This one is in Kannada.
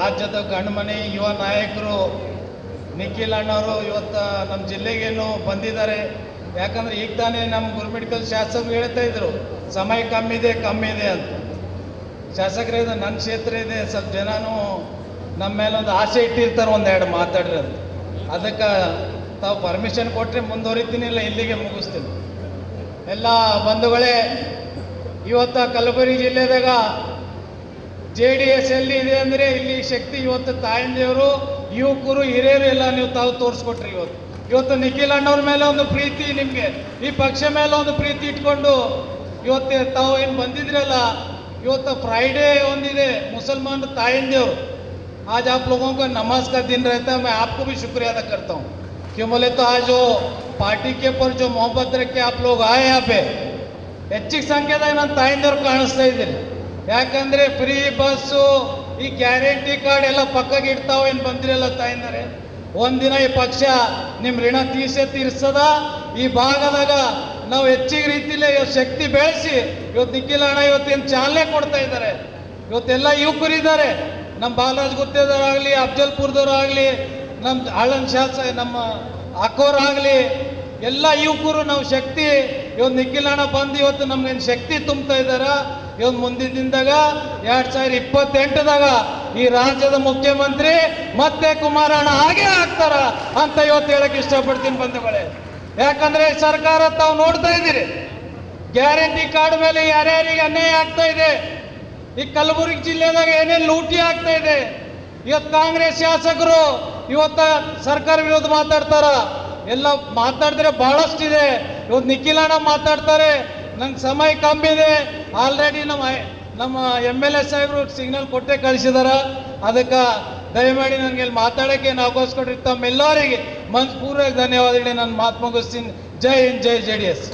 ರಾಜ್ಯದ ಗಣ್ಮನೆ ಯುವ ನಾಯಕರು ನಿಖಿಲ್ ಅಣ್ಣವರು ಇವತ್ತು ನಮ್ಮ ಜಿಲ್ಲೆಗೇನು ಬಂದಿದ್ದಾರೆ. ಯಾಕಂದ್ರೆ ಈಗ ತಾನೇ ನಮ್ಮ ಗುರುಮಿಡ್ಕಲ್ ಶಾಸಕರು ಹೇಳ್ತಾ ಇದ್ರು, ಸಮಯ ಕಮ್ಮಿ ಇದೆ ಕಮ್ಮಿ ಇದೆ ಅಂತ. ಶಾಸಕರೇ ನನ್ನ ಕ್ಷೇತ್ರ ಇದೆ, ಸ್ವಲ್ಪ ಜನನೂ ನಮ್ಮ ಮೇಲೆ ಒಂದು ಆಸೆ ಇಟ್ಟಿರ್ತಾರೆ ಒಂದೆರಡು ಅಂತ. ಅದಕ್ಕೆ ತಾವು ಪರ್ಮಿಷನ್ ಕೊಟ್ಟರೆ ಮುಂದುವರಿತೀನಿ ಇಲ್ಲ ಇಲ್ಲಿಗೆ ಮುಗಿಸ್ತೀನಿ. ಎಲ್ಲ ಬಂಧುಗಳೇ, ಇವತ್ತು ಕಲಬುರಗಿ ಜಿಲ್ಲೆದಾಗ ಜೆ ಡಿ ಎಸ್ ಎಲ್ಲಿ ಇದೆ ಅಂದರೆ ಇಲ್ಲಿ ಶಕ್ತಿ ಇವತ್ತು ತಾಯಂದಿಯವರು ಯುವಕರು ಹಿರಿಯರು ಎಲ್ಲ ನೀವು ತಾವು ತೋರಿಸ್ಕೊಟ್ರಿ ಇವತ್ತು ಇವತ್ತು ನಿಖಿಲ್ ಅಣ್ಣವ್ರ ಮೇಲೆ ಒಂದು ಪ್ರೀತಿ ನಿಮಗೆ ಈ ಪಕ್ಷ ಮೇಲೆ ಒಂದು ಪ್ರೀತಿ ಇಟ್ಕೊಂಡು ಇವತ್ತು ತಾವು ಏನು ಬಂದಿದ್ರಲ್ಲ ಇವತ್ತು ಫ್ರೈಡೇ ಒಂದಿದೆ ಮುಸಲ್ಮಾನ್ ತಾಯಂದಿಯವರು आज आप लोगों का नमाज का दिन रहता है मैं आपको भी शुक्रिया अदा करता हूँ क्यों बोले तो आज जो पार्टी के ऊपर जो मोहब्बत रख के आप लोग आए यहाँ पे ಹೆಚ್ಚಿಗೆ ಸಂಖ್ಯೆದಾಗ ನನ್ನ ತಾಯಿಂದವ್ರು ಕಾಣಿಸ್ತಾ ಇದ್ದೀರಿ ಯಾಕಂದ್ರೆ ಫ್ರೀ ಬಸ್ಸು ಈ ಗ್ಯಾರಂಟಿ ಕಾರ್ಡ್ ಎಲ್ಲ ಪಕ್ಕಗೆ ಇಡ್ತಾವ ಏನು ಬಂದಿರಲ್ಲ ತಾಯಿಂದರೆ? ಒಂದಿನ ಈ ಪಕ್ಷ ನಿಮ್ಮ ಋಣ ತೀರ್ಸೆ ತೀರ್ಸದ? ಈ ಭಾಗದಾಗ ನಾವು ಹೆಚ್ಚಿಗೆ ರೀತಿಲೇ ಶಕ್ತಿ ಬೆಳೆಸಿ ಇವತ್ತು ನಿಖಿಲ್ ಅಣ್ಣ ಇವತ್ತೇನು ಚಾಲನೆ ಕೊಡ್ತಾ ಇದ್ದಾರೆ? ಇವತ್ತೆಲ್ಲ ಯುವಕರಿದ್ದಾರೆ. ನಮ್ಮ ಬಾಲರಾಜ್ ಗುತ್ತೇದವರಾಗಲಿ ಅಫ್ಜಲ್ಪುರದವರಾಗಲಿ ನಮ್ಮ ಆಳನ್ ಶಾಸ, ನಮ್ಮ ಅಕ್ಕೋರಾಗಲಿ ಎಲ್ಲ ಯುವಕರು ನಾವು ಶಕ್ತಿ ಇವತ್ತು ನಿಖಿಲ್ ಅಣ್ಣ ಬಂದು ಇವತ್ತು ನಮ್ಗೇನು ಶಕ್ತಿ ತುಂಬ್ತಾ ಇದ್ದಾರ? ಇವನ್ ಮುಂದಿನ ದಿನದಾಗ, ಎರಡ್ ಸಾವಿರ ಇಪ್ಪತ್ತೆಂಟದಾಗ ಈ ರಾಜ್ಯದ ಮುಖ್ಯಮಂತ್ರಿ ಮತ್ತೆ ಕುಮಾರಣ್ಣ ಹಾಗೆ ಆಗ್ತಾರ ಅಂತ ಇವತ್ತು ಹೇಳಕ್ ಇಷ್ಟಪಡ್ತೀನಿ ಬಂಧುಗಳೇ. ಯಾಕಂದ್ರೆ ಸರ್ಕಾರ ತಾವು ನೋಡ್ತಾ ಇದ್ದೀರಿ. ಗ್ಯಾರಂಟಿ ಕಾರ್ಡ್ ಮೇಲೆ ಯಾರ್ಯಾರಿಗೆ ಅನ್ಯಾಯ ಆಗ್ತಾ ಇದೆ? ಈ ಕಲಬುರಗಿ ಜಿಲ್ಲೆದಾಗ ಏನೇನು ಲೂಟಿ ಆಗ್ತಾ ಇದೆ? ಇವತ್ತು ಕಾಂಗ್ರೆಸ್ ಶಾಸಕರು ಇವತ್ತ ಸರ್ಕಾರ ವಿರೋಧ ಮಾತಾಡ್ತಾರ? ಎಲ್ಲ ಮಾತಾಡಿದ್ರೆ ಬಹಳಷ್ಟಿದೆ. ಇವತ್ತು ನಿಖಿಲ್ ಅಣ್ಣ ಮಾತಾಡ್ತಾರೆ. ನಂಗೆ ಸಮಯ ಕಮ್ಮಿ ಇದೆ ಆಲ್ರೆಡಿ ನಮ್ಮ ನಮ್ಮ ಎಂ ಎಲ್ ಎ ಸಾಹೇಬರು ಸಿಗ್ನಲ್ ಕೊಟ್ಟೆ ಕಳಿಸಿದಾರ. ಅದಕ್ಕೆ ದಯಮಾಡಿ ನನಗೆ ಇಲ್ಲಿ ಮಾತಾಡೋಕ್ಕೆ ನಾವು ತಮ್ಮೆಲ್ಲರಿಗೆ ಮನಸ್ಪೂರ್ವಕ ಧನ್ಯವಾದಗಳು ನಾನು ಮಾತು ಮುಗಿಸ್ತೀನಿ. ಜೈ ಹಿಂದ್, ಜೈ ಜೆ ಡಿ ಎಸ್.